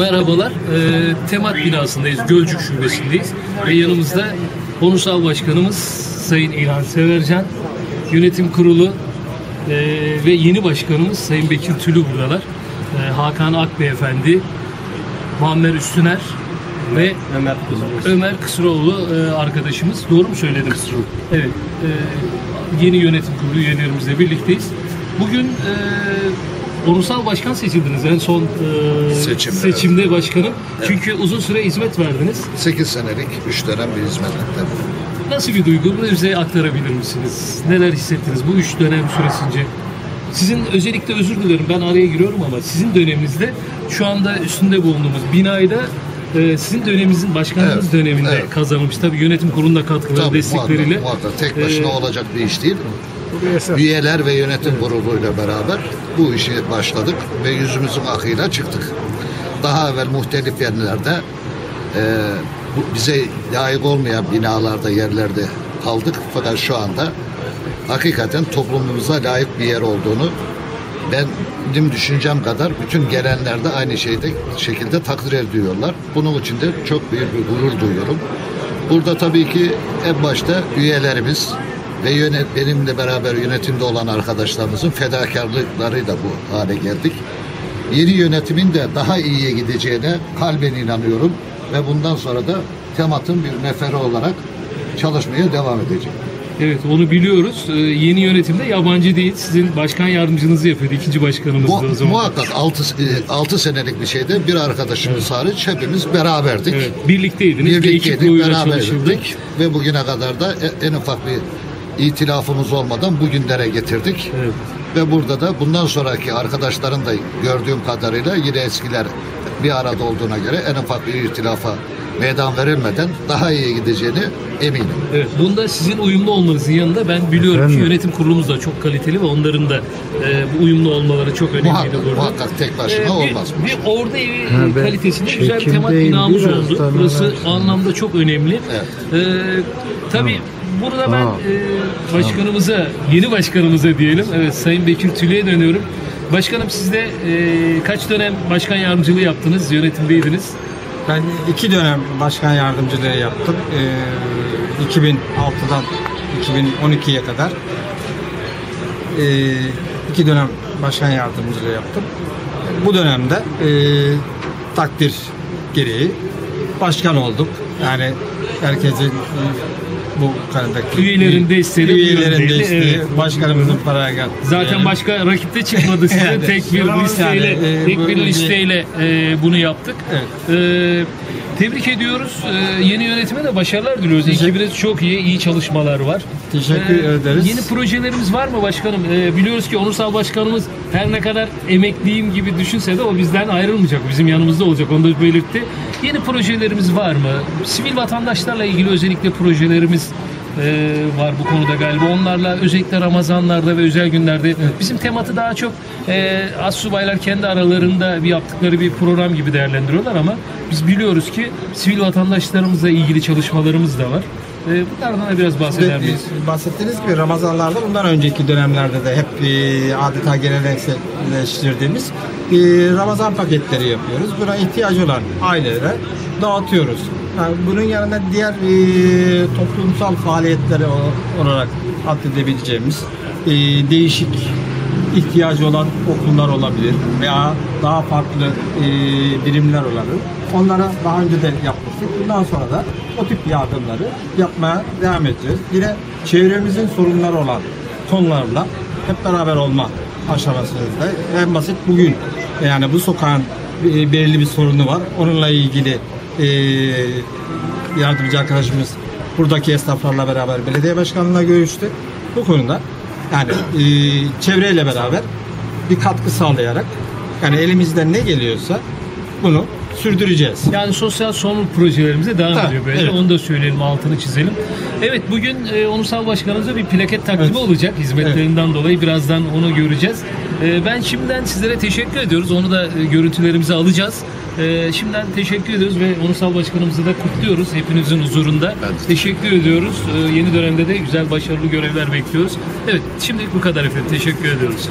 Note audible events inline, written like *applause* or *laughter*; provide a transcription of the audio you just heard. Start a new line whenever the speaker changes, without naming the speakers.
Merhabalar. Ee, Temat binasındayız. Gölcük şubesindeyiz. Ve yanımızda Onursal Başkanımız Sayın İlhan Severcan, Yönetim Kurulu e, ve yeni başkanımız Sayın Bekir Tülü buradalar. E, Hakan Akbeyefendi, Muammer Üstüner ve
Ömer Kuzmuş.
Ömer Kısıroğlu e, arkadaşımız. Doğru mu söyledim? Evet. E, yeni yönetim kurulu üyelerimizle birlikteyiz. Bugün e, onursal başkan seçildiniz en son e,
Seçimde,
seçimde başkanım. Çünkü uzun süre hizmet verdiniz.
8 senelik 3 dönem bir hizmetlikte.
Nasıl bir duygu? Bunu bize aktarabilir misiniz? Neler hissettiniz bu üç dönem süresince? Sizin özellikle özür dilerim ben araya giriyorum ama sizin döneminizde şu anda üstünde bulunduğumuz binayı da e, sizin döneminizin başkanlığınız
Evet,
döneminde
evet.
kazanmış. Tabii yönetim kurulunda katkıları,
Tabii
destekleriyle.
muhakkak, muhakkak. Tek başına
Ee,
olacak bir iş değil. Üyeler ve yönetim kuruluyla beraber bu işi başladık ve yüzümüzün akıyla çıktık. Daha evvel muhtelif yerlerde e, bize layık olmayan binalarda, yerlerde kaldık. Fakat şu anda hakikaten toplumumuza layık bir yer olduğunu ben benim düşüncem kadar bütün gelenler de aynı şeyde şekilde takdir ediyorlar. Bunun için de çok büyük bir gurur duyuyorum. Burada tabii ki en başta üyelerimiz ve yönet, benimle beraber yönetimde olan arkadaşlarımızın fedakarlıklarıyla bu hale geldik. Yeni yönetimin de daha iyiye gideceğine kalben inanıyorum ve bundan sonra da Temat'ın bir neferi olarak çalışmaya devam edecek.
Evet onu biliyoruz. Ee, yeni yönetimde yabancı değil. Sizin başkan yardımcınızı yapıyordu. ikinci başkanımız o
Mu-
zaman.
muhakkak 6 senelik bir şeyde bir arkadaşımız hariç hepimiz beraberdik.
Evet, birlikteydiniz. Bir
Birlikteydik,
çalışıldı.
beraberdik ve bugüne kadar da e- en ufak bir itilafımız olmadan bugünlere getirdik.
Evet.
Ve burada da bundan sonraki arkadaşların da gördüğüm kadarıyla yine eskiler bir arada olduğuna göre en ufak bir irtilafa meydan verilmeden daha iyi gideceğini eminim.
Evet, bunda sizin uyumlu olmanızın yanında ben biliyorum ki yönetim kurulumuz da çok kaliteli ve onların da e, bu uyumlu olmaları çok önemliydi
Muhakkak,
burada.
muhakkak tek başına
Ee, bir,
olmaz.
Bir orada evi
Ha, ben
kalitesinde güzel bir temat binamız oldu. Burası o anlamda çok önemli.
Evet.
Ee, tabii burada ben e, başkanımıza, yeni başkanımıza diyelim, evet Sayın Bekir Tülü'ye dönüyorum. Başkanım siz de e, kaç dönem başkan yardımcılığı yaptınız, yönetimdeydiniz?
Ben iki dönem başkan yardımcılığı yaptım. Ee, 2006'dan 2012'ye kadar ee, iki dönem başkan yardımcılığı yaptım. Bu dönemde ee, takdir gereği başkan olduk. Yani herkesin bu kanadaki
Üyelerin desteğiyle bu
üyelerin desteği,
evet.
başkanımızın paraya geldi.
Zaten başka rakipte çıkmadı size. *laughs*
Yani,
tek bir
yani,
listeyle,
e,
tek bir listeyle e, bunu yaptık.
Evet.
E, tebrik ediyoruz. E, yeni yönetime de başarılar diliyoruz. Ekibiniz çok iyi, iyi çalışmalar var.
Teşekkür ederiz.
Yeni projelerimiz var mı başkanım? E, biliyoruz ki Onursal Başkanımız her ne kadar emekliyim gibi düşünse de o bizden ayrılmayacak. Bizim yanımızda olacak. Onu da belirtti. Yeni projelerimiz var mı? Sivil vatandaşlarla ilgili özellikle projelerimiz e, var bu konuda galiba. Onlarla özellikle Ramazanlarda ve özel günlerde bizim tematı daha çok e, assubaylar kendi aralarında bir yaptıkları bir program gibi değerlendiriyorlar ama biz biliyoruz ki sivil vatandaşlarımızla ilgili çalışmalarımız da var. E, bunlardan da biraz bahseder miyiz?
Bahsettiğiniz gibi Ramazanlarda bundan önceki dönemlerde de hep e, adeta gelenekselleştirdiğimiz e, Ramazan paketleri yapıyoruz. Buna ihtiyacı olan ailelere dağıtıyoruz. Yani bunun yanında diğer e, toplumsal faaliyetleri o- olarak addedebileceğimiz e, değişik ihtiyacı olan okullar olabilir veya daha farklı e, birimler olabilir. Onlara daha önce de yapmıştık. Bundan sonra da o tip yardımları yapmaya devam edeceğiz. Yine çevremizin sorunları olan konularla hep beraber olma aşamasında en basit bugün yani bu sokağın belirli bir sorunu var. Onunla ilgili e, yardımcı arkadaşımız buradaki esnaflarla beraber belediye başkanlığına görüştü. Bu konuda yani e, çevreyle beraber bir katkı sağlayarak yani elimizden ne geliyorsa bunu sürdüreceğiz.
Yani sosyal sorumluluk projelerimize devam
Tabii,
ediyor böyle.
evet.
Onu da söyleyelim, altını çizelim. Evet bugün e, Onursal Başkanımıza bir plaket takdimi
Evet.
olacak hizmetlerinden dolayı. Birazdan onu göreceğiz. E, ben şimdiden sizlere teşekkür ediyoruz. Onu da e, görüntülerimize alacağız. E, şimdiden teşekkür ediyoruz ve Onursal Başkanımızı da kutluyoruz hepinizin huzurunda.
De
Teşekkür ediyoruz. E, yeni dönemde de güzel başarılı görevler bekliyoruz. Evet şimdilik bu kadar efendim. Teşekkür ediyoruz.